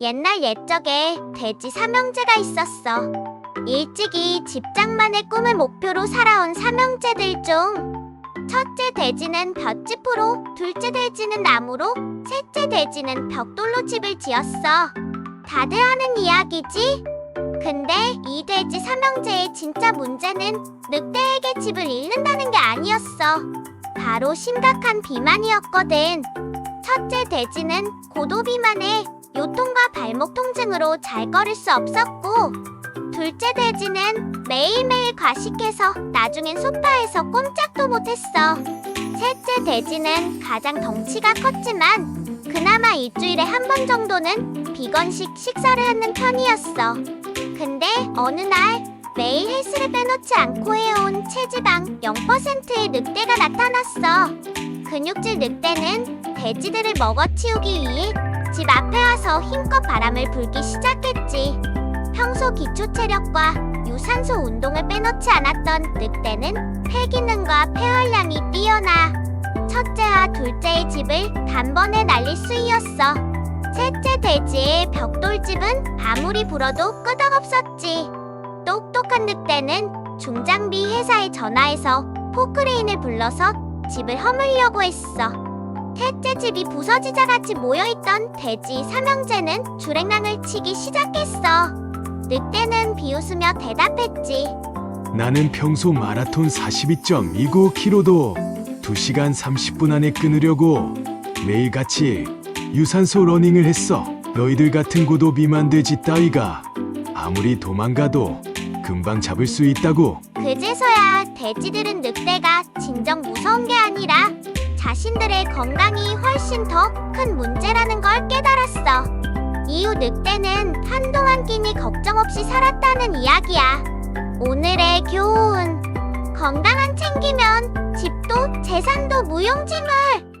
옛날 옛적에 돼지 삼형제가 있었어. 일찍이 집장만의 꿈을 목표로 살아온 삼형제들 중 첫째 돼지는 볏짚으로, 둘째 돼지는 나무로, 셋째 돼지는 벽돌로 집을 지었어. 다들 아는 이야기지? 근데 이 돼지 삼형제의 진짜 문제는 늑대에게 집을 잃는다는 게 아니었어. 바로 심각한 비만이었거든. 첫째 돼지는 고도비만에 요통과 발목 통증으로 잘 걸을 수 없었고, 둘째 돼지는 매일매일 과식해서 나중엔 소파에서 꼼짝도 못했어. 셋째 돼지는 가장 덩치가 컸지만 그나마 일주일에 한 번 정도는 비건식 식사를 하는 편이었어. 근데 어느 날 매일 헬스를 빼놓지 않고 해온 체지방 0%의 늑대가 나타났어. 근육질 늑대는 돼지들을 먹어치우기 위해 집 앞에 와서 힘껏 바람을 불기 시작했지. 평소 기초 체력과 유산소 운동을 빼놓지 않았던 늑대는 폐 기능과 폐활량이 뛰어나 첫째와 둘째의 집을 단번에 날릴 수이었어. 셋째 돼지의 벽돌집은 아무리 불어도 끄덕없었지. 똑똑한 늑대는 중장비 회사에 전화해서 포크레인을 불러서 집을 허물려고 했어. 셋째 집이 부서지자 같이 모여있던 돼지 삼형제는 주랭랑을 치기 시작했어. 늑대는 비웃으며 대답했지. 나는 평소 마라톤 42.29km도 2시간 30분 안에 끊으려고 매일같이 유산소 러닝을 했어. 너희들 같은 고도 비만 돼지 따위가 아무리 도망가도 금방 잡을 수 있다고. 그제서야 돼지들은 늑대가 진정 무서운 게 아니라 자신들의 건강이 훨씬 더 큰 문제라는 걸 깨달았어. 이후 늑대는 한동안 끼니 걱정 없이 살았다는 이야기야. 오늘의 교훈. 건강한 챙기면 집도 재산도 무용지물.